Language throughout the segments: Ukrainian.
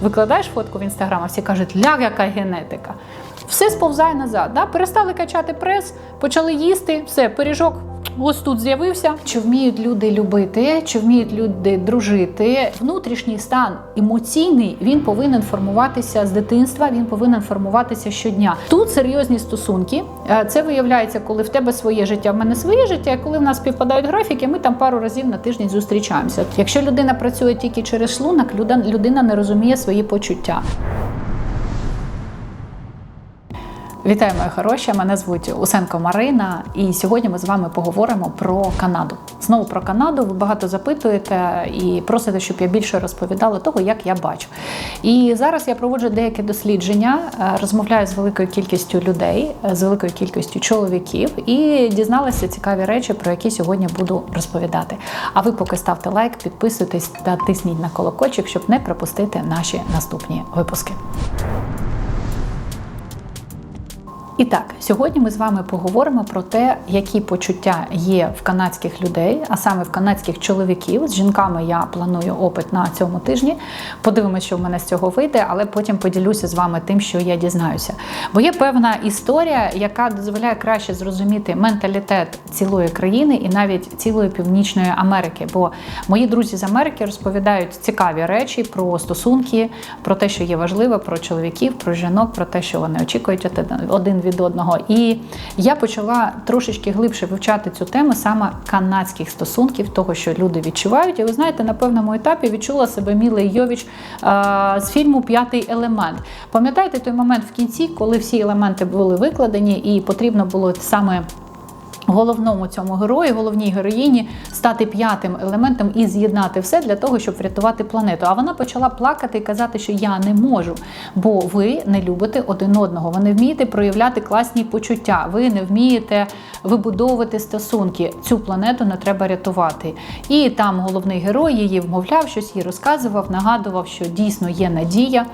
викладаєш фотку в інстаграм, а всі кажуть, ля, яка генетика. Все сповзає назад. Да? Перестали качати прес, почали їсти, все, пиріжок ось тут з'явився. Чи вміють люди любити, чи вміють люди дружити? Внутрішній стан емоційний він повинен формуватися з дитинства, він повинен формуватися щодня. Тут серйозні стосунки. Е, Це виявляється, коли в тебе своє життя, в мене своє життя. Коли в нас співпадають графіки, ми там пару разів на тиждень зустрічаємося. Якщо людина працює тільки через шлунок, людина не розуміє свої почуття. Вітаю, мої хороші! Мене звуть Усенко Марина, і сьогодні ми з вами поговоримо про Канаду. Знову про Канаду. Ви багато запитуєте і просите, щоб я більше розповідала того, як я бачу. І зараз я проводжу деякі дослідження, е, розмовляю з великою кількістю людей, е, з великою кількістю чоловіків, і дізналася цікаві речі, про які сьогодні буду розповідати. А ви поки ставте лайк, підписуйтесь та тисніть на колокольчик, щоб не пропустити наші наступні випуски. І так, сьогодні ми з вами поговоримо про те, які почуття є в канадських людей, а саме в канадських чоловіків. З жінками я планую опит на цьому тижні. Подивимося, що в мене з цього вийде, але потім поділюся з вами тим, що я дізнаюся. Бо є певна історія, яка дозволяє краще зрозуміти менталітет цілої країни і навіть цілої північної Америки. Бо мої друзі з Америки розповідають цікаві речі про стосунки, про те, що є важливе, про чоловіків, про жінок, про те, що вони очікують один від одного. І я почала трошечки глибше вивчати цю тему саме канадських стосунків, того, що люди відчувають. І ви знаєте, на певному етапі відчула себе Міла Йовіч а, з фільму П'ятий елемент. Пам'ятаєте той момент в кінці, коли всі елементи були викладені, і потрібно було саме. Головному цьому герої, головній героїні стати п'ятим елементом і з'єднати все для того, щоб врятувати планету. А вона почала плакати і казати, що я не можу, бо ви не любите один одного. Ви не вмієте проявляти класні почуття. Ви не вмієте вибудовувати стосунки. Цю планету не треба рятувати. І там головний герой її вмовляв, щось їй розказував, нагадував, що дійсно є надія,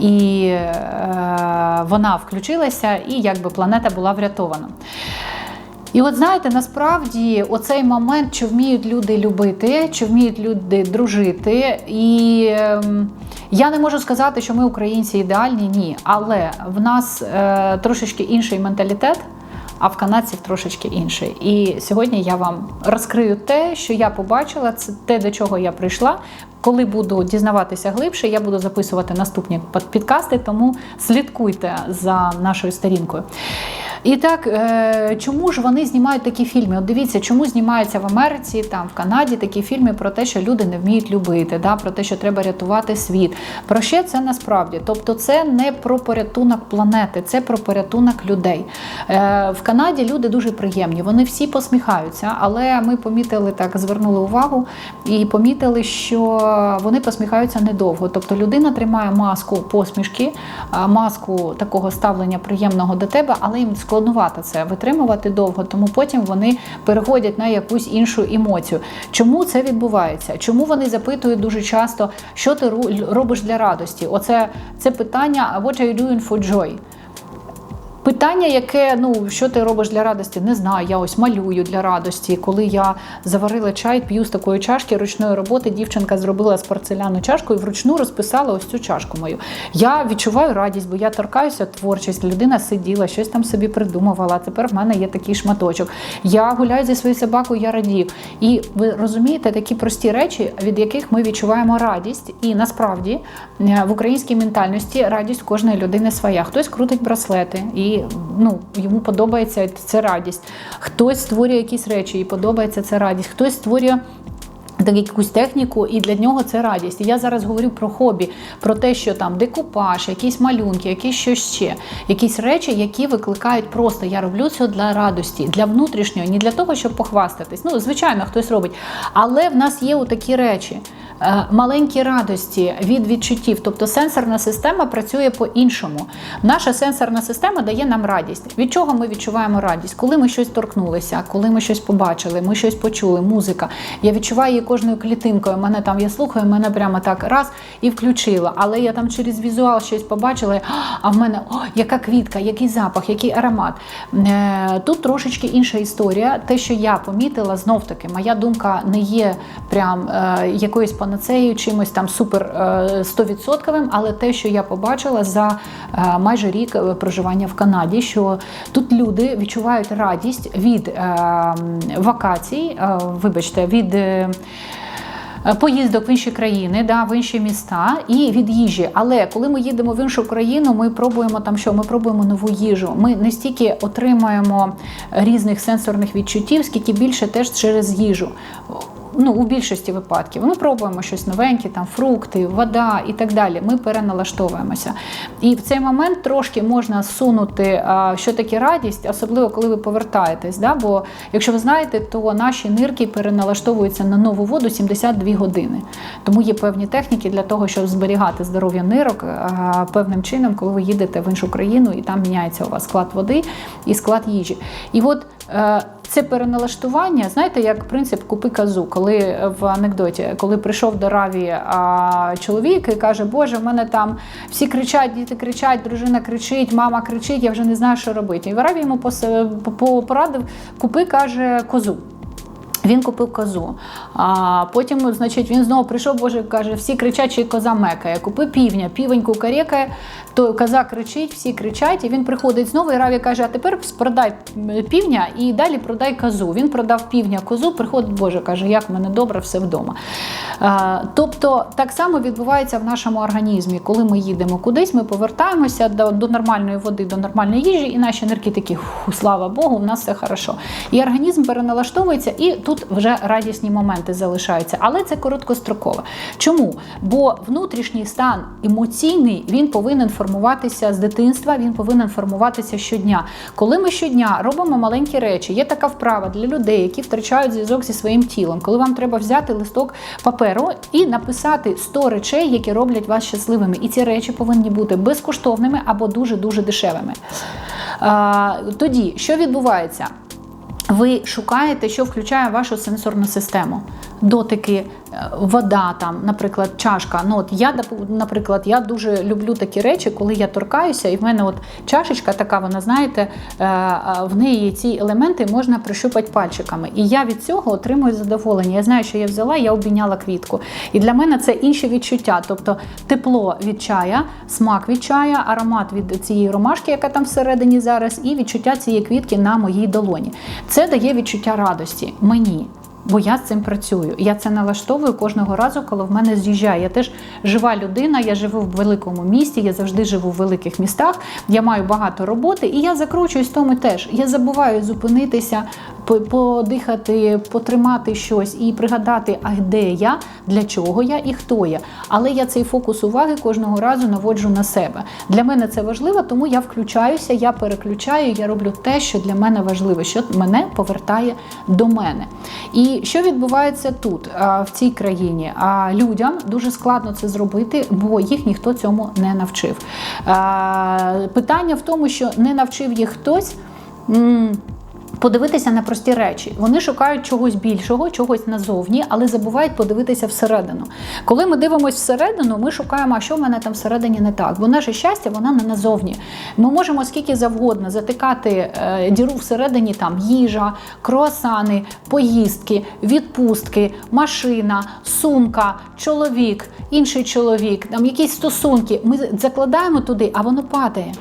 і е, вона включилася, і якби планета була врятована. І от знаєте, насправді оцей момент, чи вміють люди любити, чи вміють люди дружити. І ем, я не можу сказати, що ми українці ідеальні, ні. Але в нас е, трошечки інший менталітет. А в канадців трошечки інший. І сьогодні я вам розкрию те, що я побачила, це те, до чого я прийшла. Коли буду дізнаватися глибше, я буду записувати наступні підкасти, тому слідкуйте за нашою сторінкою. І так, е, чому ж вони знімають такі фільми? От дивіться, чому знімаються в Америці, там в Канаді такі фільми про те, що люди не вміють любити, да, про те, що треба рятувати світ. Про що це насправді? Тобто, це не про порятунок планети, це про порятунок людей. Е, В Канаді люди дуже приємні, вони всі посміхаються, але ми помітили так, звернули увагу і помітили, що вони посміхаються недовго. Тобто людина тримає маску посмішки, маску такого ставлення приємного до тебе, але їм складнувато це витримувати довго, тому потім вони переходять на якусь іншу емоцію. Чому це відбувається? Чому вони запитують дуже часто, що ти робиш для радості? Оце це питання «What are you doing for joy?» Питання, яке ну що ти робиш для радості, не знаю. Я ось малюю для радості. Коли я заварила чай, п'ю з такої чашки ручної роботи, дівчинка зробила з порцеляну чашку і вручну розписала ось цю чашку мою. Я відчуваю радість, бо я торкаюся творчість. Людина сиділа, щось там собі придумувала. Тепер в мене є такий шматочок. Я гуляю зі своєю собакою, я радію. І ви розумієте такі прості речі, від яких ми відчуваємо радість. І насправді в українській ментальності радість кожної людини своя. Хтось крутить браслети і ну, йому подобається це радість. Хтось створює якісь речі, і подобається це радість. Хтось створює. Так, якусь техніку, і для нього це радість. І я зараз говорю про хобі, про те, що там декупаж, якісь малюнки, якісь щось ще, якісь речі, які викликають просто я роблю це для радості, для внутрішнього, не для того, щоб похвастатись. Ну, звичайно, хтось робить. Але в нас є такі речі. е, Маленькі радості від відчуттів, тобто сенсорна система працює по-іншому. Наша сенсорна система дає нам радість. Від чого ми відчуваємо радість? Коли ми щось торкнулися, коли ми щось побачили, ми щось почули, музика. Я відчуваю кожною клітинкою. Мене там я слухаю, мене прямо так раз і включила. Але я там через візуал щось побачила. А в мене о, яка квітка, який запах, який аромат. Е, Тут трошечки інша історія. Те, що я помітила, знов таки, моя думка не є прям е, якоюсь панацеєю, чимось там супер е, стовідсотковим, але те, що я побачила за е, майже рік е, проживання в Канаді, що тут люди відчувають радість від е, вакацій, е, вибачте, від. Е, Поїздок в інші країни, да, в інші міста і від їжі. Але коли ми їдемо в іншу країну, ми пробуємо там що? Ми пробуємо нову їжу. Ми не стільки отримаємо різних сенсорних відчуттів, скільки більше теж через їжу. Ну, у більшості випадків ми пробуємо щось новеньке, там фрукти, вода і так далі. Ми переналаштовуємося. І в цей момент трошки можна сунути, що таке радість, особливо коли ви повертаєтесь. Да? Бо якщо ви знаєте, то наші нирки переналаштовуються на нову воду 72 години. Тому є певні техніки для того, щоб зберігати здоров'я нирок певним чином, коли ви їдете в іншу країну і там міняється у вас склад води і склад їжі. І от е, це переналаштування, знаєте, як принцип купи казу, коли в анекдоті, коли прийшов до Раві а, чоловік і каже, Боже, в мене там всі кричать, діти кричать, дружина кричить, мама кричить, я вже не знаю, що робити. І в Раві йому по- порадив, купи, каже, козу. Він купив козу. А потім, значить, він знову прийшов, боже, каже, всі кричать, чи коза мекає. Купи півня, півень кукарекає, то коза кричить, всі кричать, і він приходить знову. І Раві каже: а тепер продай півня і далі продай козу. Він продав півня козу, приходить, Боже, каже, як в мене добре, все вдома. А, тобто так само відбувається в нашому організмі. Коли ми їдемо кудись, ми повертаємося до, до нормальної води, до нормальної їжі, і наші нирки такі, слава Богу, у нас все хорошо. І організм переналаштовується, і тут вже радісні моменти залишаються. Але це короткостроково. Чому? Бо внутрішній стан емоційний він повинен формуватися з дитинства, він повинен формуватися щодня. Коли ми щодня робимо маленькі речі, є така вправа для людей, які втрачають зв'язок зі своїм тілом, коли вам треба взяти листок паперу і написати 100 речей, які роблять вас щасливими. І ці речі повинні бути безкоштовними або дуже дуже дешевими. А, тоді що відбувається? Ви шукаєте, що включає вашу сенсорну систему. Дотики, е, вода, там, наприклад, чашка. Ну, от я, наприклад, я дуже люблю такі речі, коли я торкаюся, і в мене от чашечка така, вона, знаєте, е, е, в неї ці елементи можна прищупати пальчиками. І я від цього отримую задоволення. Я знаю, що я взяла, я обійняла квітку. І для мене це інші відчуття. Тобто тепло від чая, смак від чая, аромат від цієї ромашки, яка там всередині зараз, і відчуття цієї квітки на моїй долоні. Це дає відчуття радості мені. Бо я з цим працюю. Я це налаштовую кожного разу, коли в мене з'їжджає. Я теж жива людина, я живу в великому місті, я завжди живу в великих містах, я маю багато роботи, і я закручуюсь в тому теж. Я забуваю зупинитися, подихати, потримати щось і пригадати, а де я, для чого я і хто я. Але я цей фокус уваги кожного разу наводжу на себе. Для мене це важливо, тому я включаюся, я переключаю, я роблю те, що для мене важливо, що мене повертає до мене. І що відбувається тут, в цій країні? Людям дуже складно це зробити, бо їх ніхто цьому не навчив. Питання в тому, що не навчив їх хтось. Подивитися на прості речі. Вони шукають чогось більшого, чогось назовні, але забувають подивитися всередину. Коли ми дивимося всередину, ми шукаємо, а що в мене там всередині не так. Бо наше щастя, воно не назовні. Ми можемо скільки завгодно затикати е, діру всередині, там їжа, круасани, поїздки, відпустки, машина, сумка, чоловік, інший чоловік, там якісь стосунки. Ми закладаємо туди, а воно падає.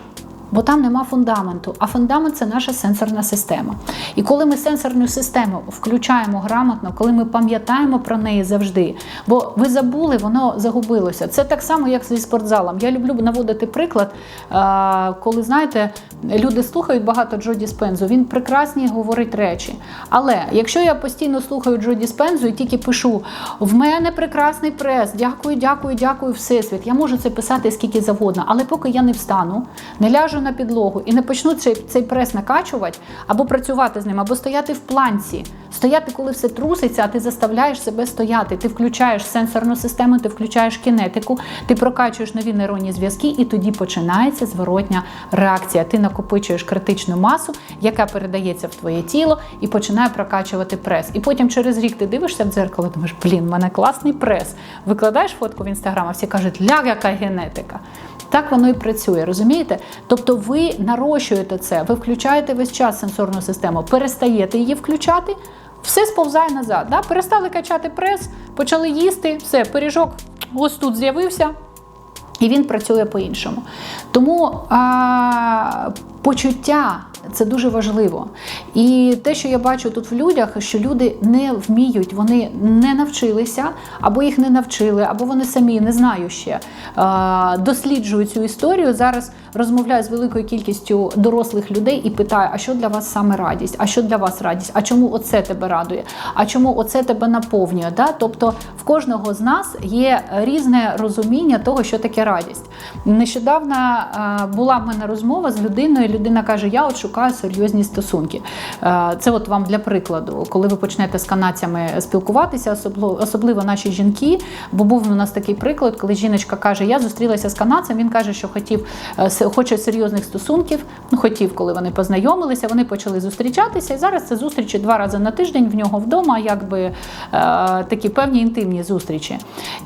Бо там нема фундаменту, а фундамент це наша сенсорна система. І коли ми сенсорну систему включаємо грамотно, коли ми пам'ятаємо про неї завжди, бо ви забули, воно загубилося. Це так само, як зі спортзалом. Я люблю наводити приклад, е, коли знаєте, люди слухають багато Джо Діспензу, він прекрасні говорить речі. Але якщо я постійно слухаю Джо Діспензу і тільки пишу в мене прекрасний прес, дякую, дякую, дякую, всесвіт. Я можу це писати скільки завгодно, але поки я не встану, не ляжу на підлогу і не почну цей, цей прес накачувати, або працювати з ним, або стояти в планці Стояти, коли все труситься, а ти заставляєш себе стояти. Ти включаєш сенсорну систему, ти включаєш кінетику, ти прокачуєш нові нейронні зв'язки, і тоді починається зворотня реакція. Ти накопичуєш критичну масу, яка передається в твоє тіло, і починає прокачувати прес. І потім через рік ти дивишся в дзеркало, думаєш, блін, в мене класний прес. Викладаєш фотку в інстаграм, а всі кажуть, ля, яка генетика. Так воно і працює, розумієте? Тобто ви нарощуєте це, ви включаєте весь час сенсорну систему, перестаєте її включати, все сповзає назад. Да? Перестали качати прес, почали їсти, все, пиріжок ось тут з'явився. І він працює по-іншому. Тому а, почуття це дуже важливо. І те, що я бачу тут в людях, що люди не вміють, вони не навчилися, або їх не навчили, або вони самі не знаю ще а, досліджують цю історію. Зараз розмовляю з великою кількістю дорослих людей і питаю, а що для вас саме радість? А що для вас радість? А чому оце тебе радує? А чому оце тебе наповнює? Да? Тобто в кожного з нас є різне розуміння того, що таке радість. Нещодавно була в мене розмова з людиною. Людина каже: Я от шукаю серйозні стосунки. Це от вам для прикладу, коли ви почнете з канадцями спілкуватися, особливо, наші жінки. Бо був у нас такий приклад, коли жіночка каже: Я зустрілася з канадцем. Він каже, що хотів е, хоче серйозних стосунків. Ну, хотів, коли вони познайомилися, вони почали зустрічатися. І зараз це зустрічі два рази на тиждень в нього вдома, якби е, такі певні інтимні зустрічі.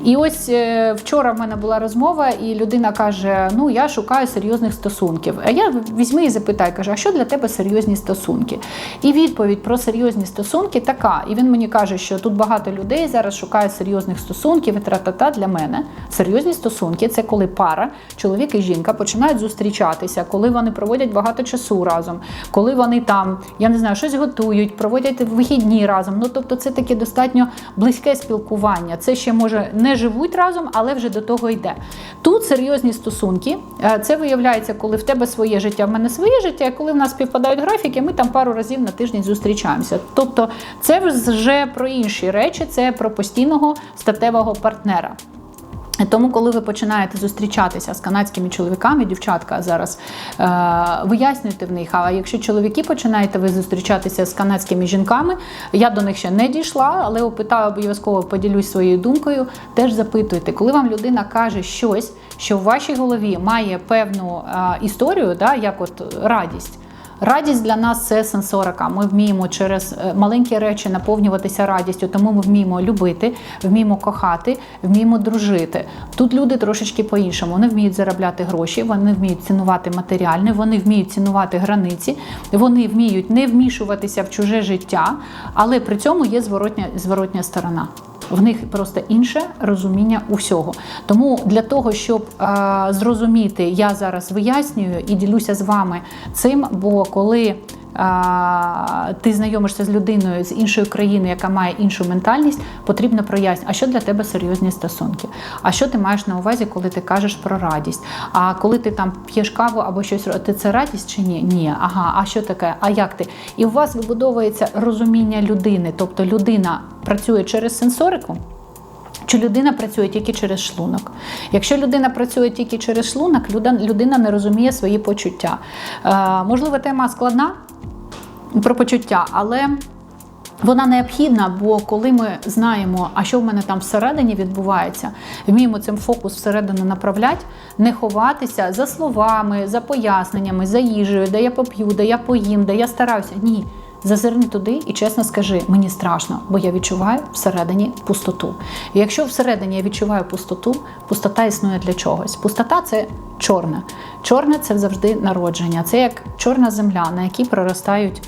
І ось е, вчора в мене була розмова, і людина каже: Ну, я шукаю серйозних стосунків. А я візьми і запитай, каже, а що для тебе серйозні стосунки? І відповідь про серйозні стосунки така. І він мені каже, що тут багато людей зараз шукають серйозних стосунків і тра-та-та для мене. Серйозні стосунки це коли пара, чоловік і жінка починають зустрічатися, коли вони проводять багато часу разом, коли вони там, я не знаю, щось готують, проводять вихідні разом. Ну тобто, це таке достатньо близьке спілкування. Це ще може не живуть разом, але вже до того йде. Тут серйозні стосунки. Е, Це виявляється, коли в тебе своє життя, в мене своє життя, коли в нас співпадають графіки, ми там пару разів на тиждень зустрічаємося. Тобто, це вже про інші речі, це про постійного статевого партнера. Тому, коли ви починаєте зустрічатися з канадськими чоловіками, дівчатка зараз е, вияснюйте в них. А якщо чоловіки починаєте ви зустрічатися з канадськими жінками, я до них ще не дійшла, але опитаю обов'язково поділюсь своєю думкою. Теж запитуйте, коли вам людина каже щось, що в вашій голові має певну е, історію, да, як от радість. Радість для нас це сенсорика. Ми вміємо через е, маленькі речі наповнюватися радістю, тому ми вміємо любити, вміємо кохати, вміємо дружити. Тут люди трошечки по-іншому. Вони вміють заробляти гроші, вони вміють цінувати матеріальне, вони вміють цінувати границі, вони вміють не вмішуватися в чуже життя, але при цьому є зворотня, зворотня сторона. В них просто інше розуміння усього. Тому для того, щоб зрозуміти, я зараз вияснюю і ділюся з вами цим, бо коли ти знайомишся з людиною з іншої країни, яка має іншу ментальність, потрібно прояснити, а що для тебе серйозні стосунки? А що ти маєш на увазі, коли ти кажеш про радість? А коли ти там п'єш каву або щось, ти це радість чи ні? Ні, ага, а що таке? А як ти? І у вас вибудовується розуміння людини, тобто людина працює через сенсорику. Чи людина працює тільки через шлунок? Якщо людина працює тільки через шлунок, людина не розуміє свої почуття. Е, можливо, тема складна про почуття, але вона необхідна, бо коли ми знаємо, а що в мене там всередині відбувається, вміємо цим фокус всередину направляти, не ховатися за словами, за поясненнями, за їжею, де я поп'ю, де я поїм, де я стараюся. Ні. Зазирни туди і чесно скажи, мені страшно, бо я відчуваю всередині пустоту. І якщо всередині я відчуваю пустоту, пустота існує для чогось. Пустота це чорне. Чорне це завжди народження. Це як чорна земля, на якій проростають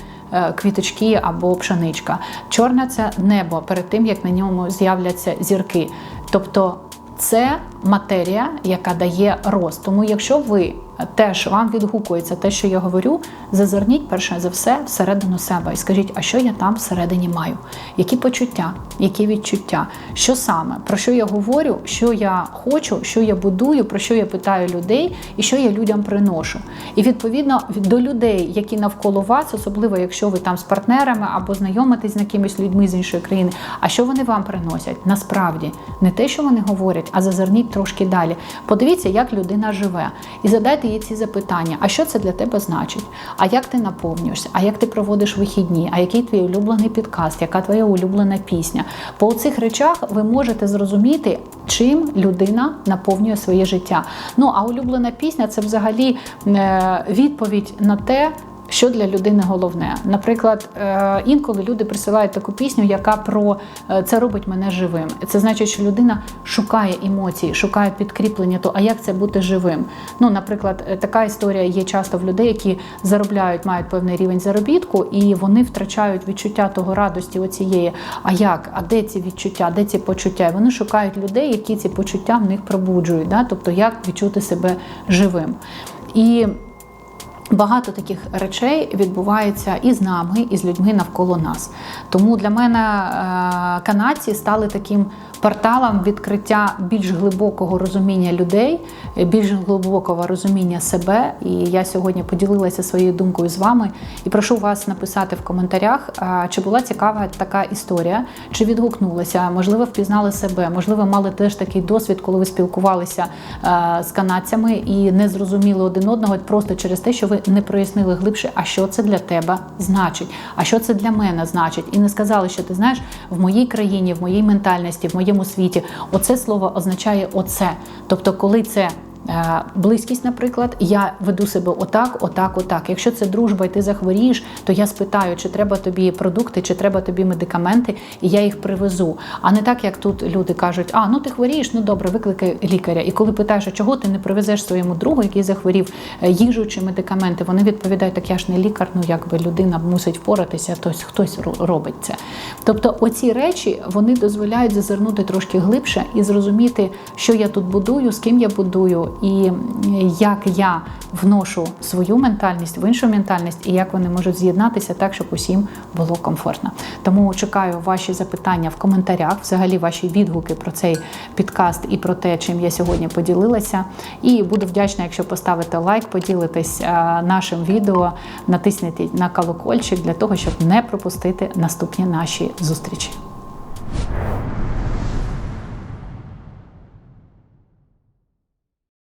квіточки або пшеничка. Чорне це небо перед тим, як на ньому з'являться зірки. Тобто це матерія, яка дає рост. Тому, якщо ви теж вам відгукується те, що я говорю, зазирніть перше за все всередину себе і скажіть, а що я там всередині маю? Які почуття, які відчуття? Що саме? Про що я говорю, що я хочу, що я будую, про що я питаю людей і що я людям приношу. І відповідно до людей, які навколо вас, особливо якщо ви там з партнерами або знайомитесь з якимись людьми з іншої країни, а що вони вам приносять? Насправді не те, що вони говорять, а зазирніть трошки далі. Подивіться, як людина живе, і задайте задавайте їй ці запитання: а що це для тебе значить? А як ти наповнюєшся? А як ти проводиш вихідні? А який твій улюблений підкаст? Яка твоя улюблена пісня? По цих речах ви можете зрозуміти, чим людина наповнює своє життя. Ну а улюблена пісня це взагалі е, відповідь на те. Що для людини головне? Наприклад, е, інколи люди присилають таку пісню, яка про е, це робить мене живим. Це значить, що людина шукає емоції, шукає підкріплення. То а як це бути живим? Ну, наприклад, е, така історія є часто в людей, які заробляють, мають певний рівень заробітку, і вони втрачають відчуття того радості. Оцієї. А як? А де ці відчуття? Де ці почуття? І вони шукають людей, які ці почуття в них пробуджують. Да? Тобто, як відчути себе живим. І Багато таких речей відбувається і з нами, і з людьми навколо нас. Тому для мене е, канадці стали таким порталом відкриття більш глибокого розуміння людей, більш глибокого розуміння себе. І я сьогодні поділилася своєю думкою з вами і прошу вас написати в коментарях, е, чи була цікава така історія, чи відгукнулася, можливо, впізнали себе, можливо, мали теж такий досвід, коли ви спілкувалися е, з канадцями і не зрозуміли один одного просто через те, що ви не прояснили глибше, а що це для тебе значить, а що це для мене значить, і не сказали, що ти знаєш, в моїй країні, в моїй ментальності, в моєму світі, оце слово означає оце. Тобто, коли це. Е, Близькість, наприклад, я веду себе отак, отак, отак. Якщо це дружба, і ти захворієш, то я спитаю, чи треба тобі продукти, чи треба тобі медикаменти, і я їх привезу. А не так, як тут люди кажуть: а ну ти хворієш, ну добре, викликай лікаря. І коли питаєш, а чого ти не привезеш своєму другу, який захворів е, їжу чи медикаменти, вони відповідають, так я ж не лікар, ну якби людина мусить впоратися, то хтось робить це. Тобто, оці речі вони дозволяють зазирнути трошки глибше і зрозуміти, що я тут будую, з ким я будую, і як я вношу свою ментальність в іншу ментальність, і як вони можуть з'єднатися так, щоб усім було комфортно. Тому чекаю ваші запитання в коментарях, взагалі ваші відгуки про цей підкаст і про те, чим я сьогодні поділилася. І буду вдячна, якщо поставите лайк, поділитесь е, нашим відео, натисніть на колокольчик для того, щоб не пропустити наступні наші зустрічі.